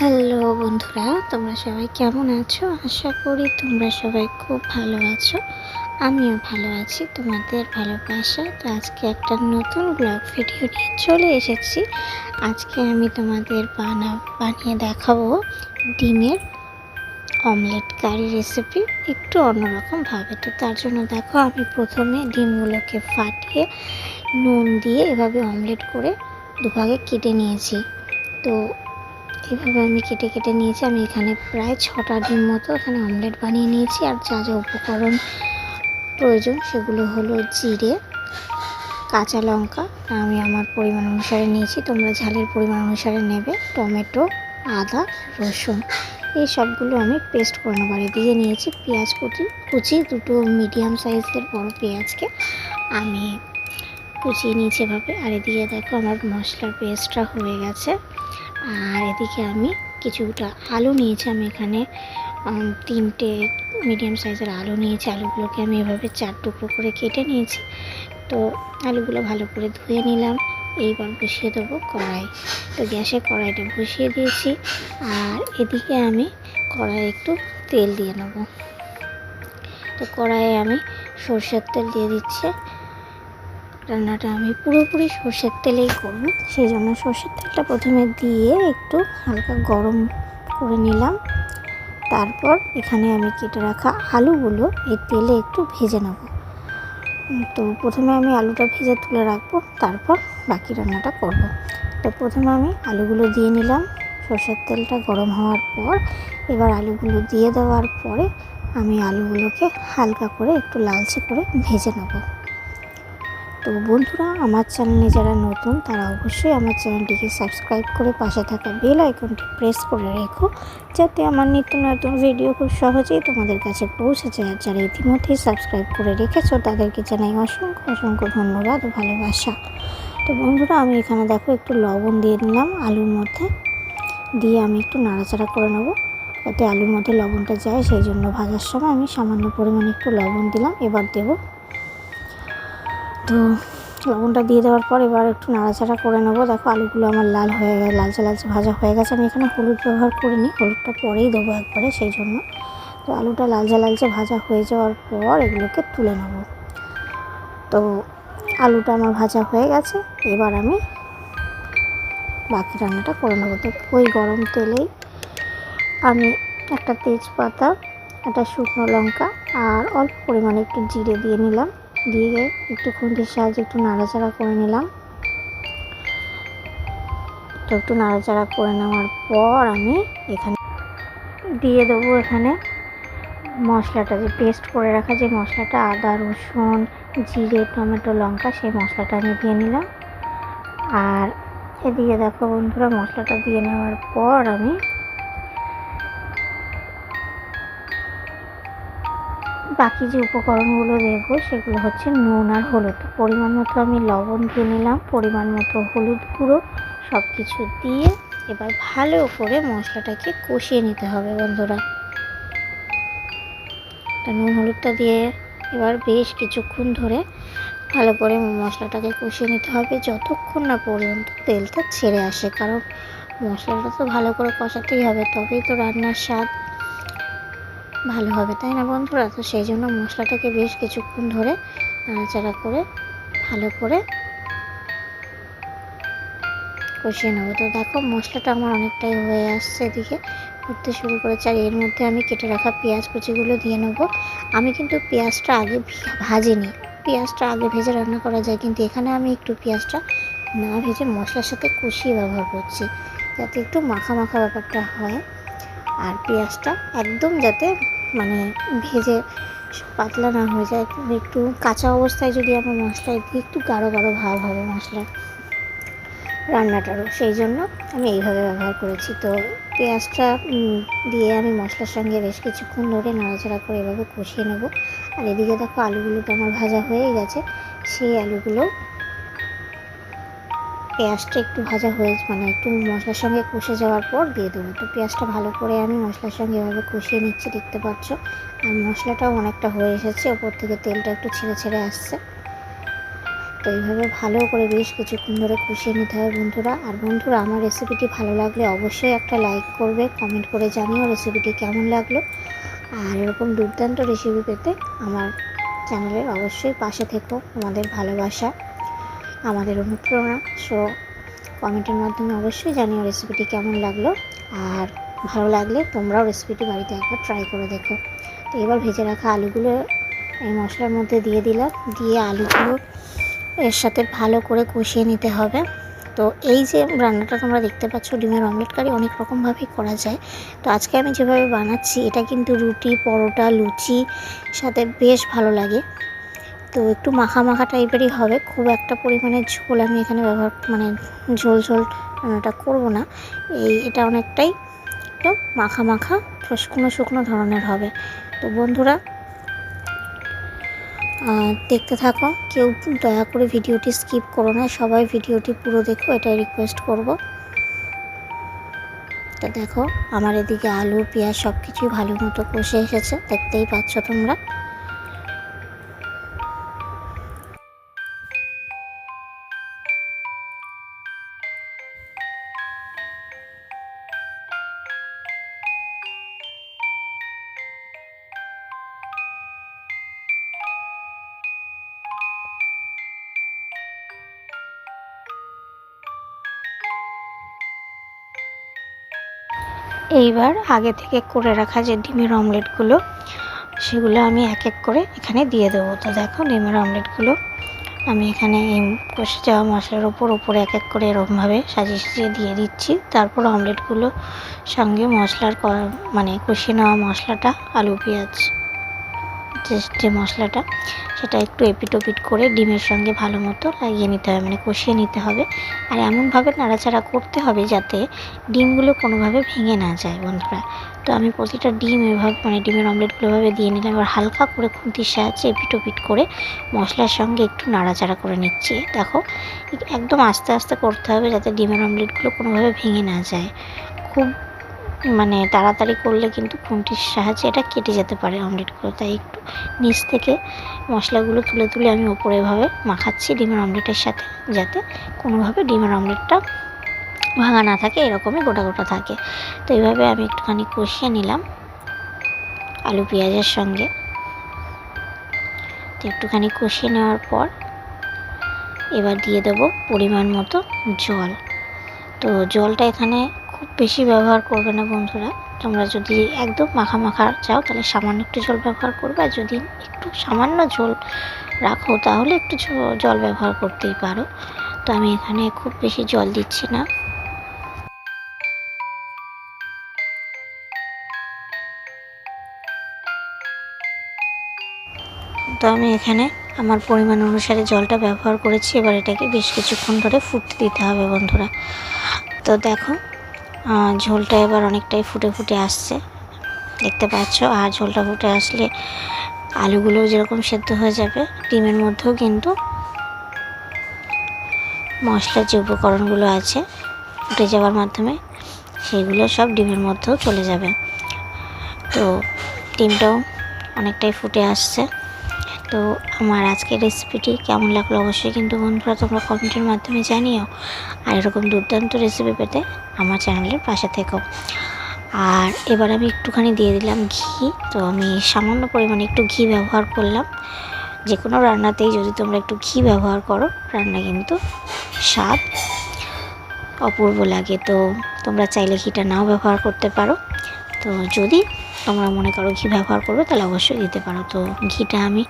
Hello বন্ধুরা, তোমরা সবাই কেমন আছো? আশা করি তোমরা সবাই খুব ভালো আছো। আমিও ভালো আছি, তোমাদের ভালোবাসা। তো আজকে একটা নতুন ব্লগ ভিডিও নিয়ে চলে এসেছি। আজকে আমি তোমাদের বানা, বানিয়ে দেখাবো ডিমের অমলেট কারি রেসিপি একটু অন্যরকমভাবে। তো তার জন্য দেখো, আমি প্রথমে ডিমগুলোকে ফাটিয়ে নুন দিয়ে এভাবে অমলেট করে দুভাগে কেটে নিয়েছি। তো এভাবে আমি কেটে কেটে নিয়েছি, আমি এখানে প্রায় ছটা ডিম মতো এখানে অমলেট বানিয়ে নিয়েছি, আর যা যা উপকরণ প্রয়োজন সেগুলো হলো জিরে, কাঁচা লঙ্কা আমি আমার পরিমাণ অনুসারে নিয়েছি, তোমরা ঝালের পরিমাণ অনুসারে নেবে, টমেটো, আদা, রসুন, এই সবগুলো আমি পেস্ট করে নেব। আর দিয়ে নিয়েছি পেঁয়াজ কুচি কুচি দুটো মিডিয়াম সাইজের বড় পেঁয়াজকে আমি কুচিয়ে নিয়েছি এভাবে। আর এদিকে দেখো আমার মশলার পেস্টটা হয়ে গেছে। আর এদিকে আমি কিছুটা আলু নিয়েছি, আমি এখানে তিনটে মিডিয়াম সাইজের আলু নিয়েছি। আলুগুলোকে আমি এভাবে চার টুকরো করে কেটে নিয়েছি। তো আলুগুলো ভালো করে ধুয়ে নিলাম। এইবার বসিয়ে দেবো কড়াই। তো গ্যাসে কড়াইটা বসিয়ে দিয়েছি। আর এদিকে আমি কড়াই একটু তেল দিয়ে নেব। তো কড়াইয়ে আমি সর্ষের তেল দিয়ে দিচ্ছি। রান্নাটা আমি পুরোপুরি সর্ষের তেলেই করব। সেই জন্য সর্ষের তেলটা প্রথমে দিয়ে একটু হালকা গরম করে নিলাম। তারপর এখানে আমি কেটে রাখা আলুগুলো এই তেলে একটু ভেজে নেব। তো প্রথমে আমি আলুটা ভেজে তুলে রাখব, তারপর বাকি রান্নাটা করব। তো প্রথমে আমি আলুগুলো দিয়ে নিলাম। সর্ষের তেলটা গরম হওয়ার পর, এবার আলুগুলো দিয়ে দেওয়ার পরে আমি আলুগুলোকে হালকা করে একটু লালচে করে ভেজে নেব। তো বন্ধুরা, আমার চ্যানেলে যারা নতুন, তারা অবশ্যই আমার চ্যানেলটিকে সাবস্ক্রাইব করে পাশে থাকা বেল আইকনটি প্রেস করে রেখো, যাতে আমার নিত্য নতুন ভিডিও খুব সহজেই তোমাদের কাছে পৌঁছে যায়। যারা ইতিমধ্যেই সাবস্ক্রাইব করে রেখেছো, তাদেরকে জানাই অসংখ্য অসংখ্য ধন্যবাদ ভালোবাসা। তো বন্ধুরা, আমি এখানে দেখো একটু লবণ দিয়ে নিলাম আলুর মধ্যে। দিয়ে আমি একটু নাড়াচাড়া করে নেব, যাতে আলুর মধ্যে লবণটা যায়। সেই জন্য ভাজার সময় আমি সামান্য পরিমাণে একটু লবণ দিলাম। এবার দেবো তো লবণটা দিয়ে দেওয়ার পর এবার একটু নাড়াচাড়া করে নেব। দেখো আলুগুলো আমার লাল হয়ে গেছে লালচে লালচে ভাজা হয়ে গেছে। আমি এখানে হলুদ ব্যবহার করিনি, হলুদটা পরেই দেবো একবারে সেই জন্য। তো আলুটা লালচে লালচে ভাজা হয়ে যাওয়ার পর এগুলোকে তুলে নেব। তো আলুটা আমার ভাজা হয়ে গেছে, এবার আমি বাকি রান্নাটা করে নেব। তো ওই গরম তেলেই আমি একটা তেজপাতা, একটা শুকনো লঙ্কা আর অল্প পরিমাণে একটু জিরে দিয়ে নিলাম। দিয়ে একটু খুন্তির সাহায্যে একটু নাড়াচাড়া করে নিলাম। তো একটু নাড়াচাড়া করে নেওয়ার পর আমি এখানে দিয়ে দেবো এখানে মশলাটা, যে পেস্ট করে রাখা যে মশলাটা, আদা, রসুন, জিরে, টমেটো, লঙ্কা, সেই মশলাটা আমি দিয়ে নিলাম। আর এদিকে দেখো বন্ধুরা, মশলাটা দিয়ে নেওয়ার পর আমি বাকি যে উপকরণগুলো দেবো সেগুলো হচ্ছে নুন আর হলুদ। পরিমাণ মতো আমি লবণ দিয়ে নিলাম, পরিমাণ মতো হলুদ গুঁড়ো সব কিছু দিয়ে এবার ভালো করে মশলাটাকে কষিয়ে নিতে হবে বন্ধুরা। তা নুন হলুদটা দিয়ে এবার বেশ কিছুক্ষণ ধরে ভালো করে মশলাটাকে কষিয়ে নিতে হবে, যতক্ষণ না পর্যন্ত তেলটা ছেড়ে আসে। কারণ মশলাটা তো ভালো করে কষাতেই হবে, তবেই তো রান্নার স্বাদ ভালো হবে, তাই না বন্ধুরা? তো সেই জন্য মশলাটাকে বেশ কিছুক্ষণ ধরে নাড়াচাড়া করে, ভালো করে কষিয়ে নেব। তো দেখো, মশলাটা আমার অনেকটাই হয়ে আসছে এদিকে। করতে শুরু করেছে, আর এর মধ্যে আমি কেটে রাখা পেঁয়াজ কুচিগুলো দিয়ে নেব। আমি কিন্তু পেঁয়াজটা আগে ভাজিনি। পেঁয়াজটা আগে ভেজে রান্না করা যায়, কিন্তু এখানে আমি একটু পেঁয়াজটা না ভেজে মশলার সাথে কষিয়ে ব্যবহার করছি, যাতে একটু মাখা মাখা ব্যাপারটা হয়। আর পেঁয়াজটা একদম যাতে মানে ভেজে পাতলা না হয়ে যায়। একটু একটু কাঁচা অবস্থায় যদি আমরা মশলা দিই, একটু গাঢ় গাঢ় ভাব হবে মশলা রান্নাটারও। সেই জন্য আমি এইভাবে ব্যবহার করেছি। তো পেঁয়াজটা দিয়ে আমি মশলার সঙ্গে বেশ কিছুক্ষণ ধরে নাড়াচাড়া করে এভাবে কষিয়ে নেব। আর এদিকে দেখো আলুগুলো তো আমার ভাজা হয়ে গেছে। সেই আলুগুলো পেঁয়াজটা একটু ভাজা হয়ে মানে একটু মশলার সঙ্গে কষে যাওয়ার পর দিয়ে দেবো। তো পেঁয়াজটা ভালো করে আমি মশলার সঙ্গে এভাবে কষিয়ে নিচ্ছি, দেখতে পাচ্ছ? আর মশলাটাও অনেকটা হয়ে এসেছে, ওপর থেকে তেলটা একটু ছেড়ে ছেড়ে আসছে। তো এইভাবে ভালো করে বেশ কিছুক্ষণ ধরে কষিয়ে নিতে হবে বন্ধুরা। আর বন্ধুরা, আমার রেসিপিটি ভালো লাগলে অবশ্যই একটা লাইক করবে, কমেন্ট করে জানিও রেসিপিটি কেমন লাগল। আর এরকম দুর্দান্ত রেসিপি পেতে আমার চ্যানেলের অবশ্যই পাশে থেকো, তোমাদের ভালোবাসা। আমাদের অনুপ্রেরণা সো কমেন্টের মাধ্যমে অবশ্যই জানিও রেসিপিটি কেমন লাগল। আর ভালো লাগলে তোমরাও রেসিপিটি বাড়িতে একবার ট্রাই করে দেখো। তো এবার ভেজে রাখা আলুগুলো এই মশলার মধ্যে দিয়ে দিলাম। দিয়ে আলুগুলো এর সাথে ভালো করে কষিয়ে নিতে হবে। তো এই যে রান্নাটা তোমরা দেখতে পাচ্ছ, ডিমের অমলেট কারি অনেক রকমভাবেই করা যায়। তো আজকে আমি যেভাবে বানাচ্ছি, এটা কিন্তু রুটি, পরোটা, লুচি, সাথে বেশ ভালো লাগে। তো একটু মাখা মাখা টাইপেরই হবে। খুব একটা পরিমাণে ঝোল আমি এখানে ব্যবহার মানে ঝোল ঝোল রান্নাটা করব না। এই এটা অনেকটাই একটু মাখা মাখা শুকনো শুকনো ধরনের হবে। তো বন্ধুরা দেখতে থাকো, কেউ দয়া করে ভিডিওটি স্কিপ করো না, সবাই ভিডিওটি পুরো দেখো, এটাই রিকোয়েস্ট করব। তো দেখো, আমার এদিকে আলু, পেঁয়াজ সব কিছুই ভালো মতো কষে এসেছে, দেখতেই পাচ্ছ তোমরা। এইবার আগে থেকে করে রাখা যে ডিমের অমলেটগুলো, সেগুলো আমি এক এক করে এখানে দিয়ে দেবো। তো দেখো, ডিমের অমলেটগুলো আমি এখানে এই কষে যাওয়া মশলার ওপর ওপরে এক এক করে এরকমভাবে সাজিয়ে সাজিয়ে দিয়ে দিচ্ছি। তারপর অমলেটগুলো সঙ্গে মশলার মানে কষিয়ে নেওয়া মশলাটা, আলু, পেঁয়াজ যে মশলাটা, সেটা একটু এপিট ওপিট করে ডিমের সঙ্গে ভালো মতো লাগিয়ে নিতে হবে মানে কষিয়ে নিতে হবে। আর এমনভাবে নাড়াচাড়া করতে হবে যাতে ডিমগুলো কোনোভাবে ভেঙে না যায়, বন্ধুরা। তো আমি প্রতিটা ডিম এভাবে মানে ডিমের অমলেটগুলোভাবে দিয়ে নিলাম, এবার হালকা করে খুন্তির সাহায্যে এপিট ওপিট করে মশলার সঙ্গে একটু নাড়াচাড়া করে নিচ্ছি। দেখো, একদম আস্তে আস্তে করতে হবে যাতে ডিমের অমলেটগুলো কোনোভাবে ভেঙে না যায়। খুব মানে তাড়াতাড়ি করলে কিন্তু খুন্তির সাহায্যে এটা কেটে যেতে পারে অমলেটগুলো তাই একটু নিচ থেকে মশলাগুলো তুলে তুলে আমি ওপরে এভাবে মাখাচ্ছি ডিমের অমলেটের সাথে, যাতে কোনোভাবে ডিমের অমলেটটা ভাঙা না থাকে, এরকমই গোটা গোটা থাকে। তো এইভাবে আমি একটুখানি কষিয়ে নিলাম আলু পেঁয়াজের সঙ্গে। তো একটুখানি কষিয়ে নেওয়ার পর এবার দিয়ে দেবো পরিমাণ মতো জল। তো জলটা এখানে বেশি ব্যবহার করবে না বন্ধুরা। তোমরা যদি একদম মাখা মাখা চাও, তাহলে সামান্য একটু জল ব্যবহার করবে। আর যদি একটু সামান্য জল রাখো, তাহলে একটু জল ব্যবহার করতেই পারো। তো আমি এখানে খুব বেশি জল দিচ্ছি না। তো আমি এখানে আমার পরিমাণ অনুসারে জলটা ব্যবহার করেছি। এবার এটাকে বেশ কিছুক্ষণ ধরে ফুটতে দিতে হবে বন্ধুরা। তো দেখো ঝোলটা এবার অনেকটাই ফুটে ফুটে আসছে। দেখতে পাচ্ছ, আর ঝোলটা ফুটে আসলে আলুগুলোও যেরকম সেদ্ধ হয়ে যাবে, ডিমের মধ্যেও কিন্তু মশলার যে উপকরণগুলো আছে, ফুটে যাওয়ার মাধ্যমে সেগুলো সব ডিমের মধ্যেও চলে যাবে। তো ডিমটাও অনেকটাই ফুটে আসছে। তো আমার আজকের রেসিপিটি কেমন লাগল অবশ্যই কিন্তু বন্ধুরা তোমরা কমেন্টের মাধ্যমে জানিও। আর এরকম দুর্দান্ত রেসিপি পেতে আমার চ্যানেলের পাশে থেকো। আর এবার আমি একটুখানি দিয়ে দিলাম ঘি। তো আমি সামান্য পরিমাণে একটু ঘি ব্যবহার করলাম। যে কোনো রান্নাতেই যদি তোমরা একটু ঘি ব্যবহার করো, রান্না কিন্তু স্বাদ অপূর্ব লাগে। তো তোমরা চাইলে ঘিটা নাও ব্যবহার করতে পারো। তো যদি তোমরা মনে করো ঘি ব্যবহার করবে, তাহলে অবশ্যই দিতে পারো। তো ঘিটা আমি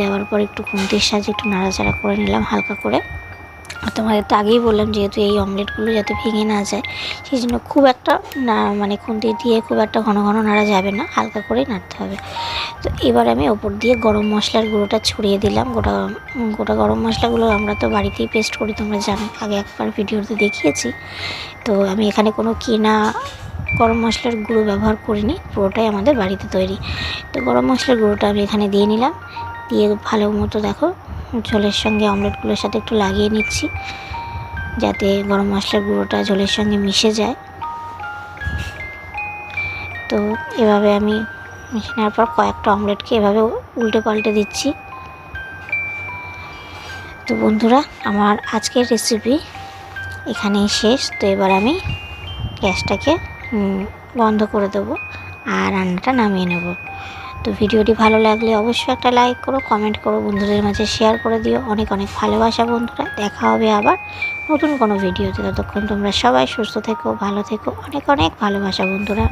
দেওয়ার পর একটু খুন্তির সাহায্যে একটু নাড়াচাড়া করে নিলাম হালকা করে। তোমাদের তো আগেই বললাম যেহেতু এই অমলেটগুলো যাতে ভেঙে না যায় সেই জন্য খুব একটা না মানে খুন্তি দিয়ে খুব একটা ঘন ঘন নাড়া যাবে না, হালকা করেই নাড়তে হবে। তো এবার আমি ওপর দিয়ে গরম মশলার গুঁড়োটা ছড়িয়ে দিলাম, গোটা গোটা গরম মশলাগুলো আমরা তো বাড়িতেই পেস্ট করি, তোমরা জানো, আগে একবার ভিডিওতে দেখিয়েছি। তো আমি এখানে কোনো কেনা গরম মশলার গুঁড়ো ব্যবহার করিনি পুরোটাই আমাদের বাড়িতে তৈরি। তো গরম মশলার গুঁড়োটা আমি এখানে দিয়ে নিলাম। দিয়ে ভালো মতো দেখো, ঝোলের সঙ্গে অমলেটগুলোর সাথে একটু লাগিয়ে নিচ্ছি, যাতে গরম মশলার গুঁড়োটা ঝোলের সঙ্গে মিশে যায়। তো এভাবে আমি মিশে নেওয়ার পর কয়েকটা অমলেটকে এভাবে উল্টে পাল্টে দিচ্ছি। তো বন্ধুরা, আমার আজকের রেসিপি এখানেই শেষ। তো এবার আমি গ্যাসটাকে বন্ধ করে দেবো আর রান্নাটা নামিয়ে নেব। তো ভিডিওটি ভালো লাগলে অবশ্যই একটা লাইক করো কমেন্ট করো, বন্ধুদের মাঝে শেয়ার করে দিও। অনেক অনেক ভালোবাসা বন্ধুরা, দেখা হবে আবার নতুন কোনো ভিডিওতে ততক্ষণ তোমরা সবাই সুস্থ থেকো, ভালো থেকো। অনেক অনেক ভালোবাসা বন্ধুরা।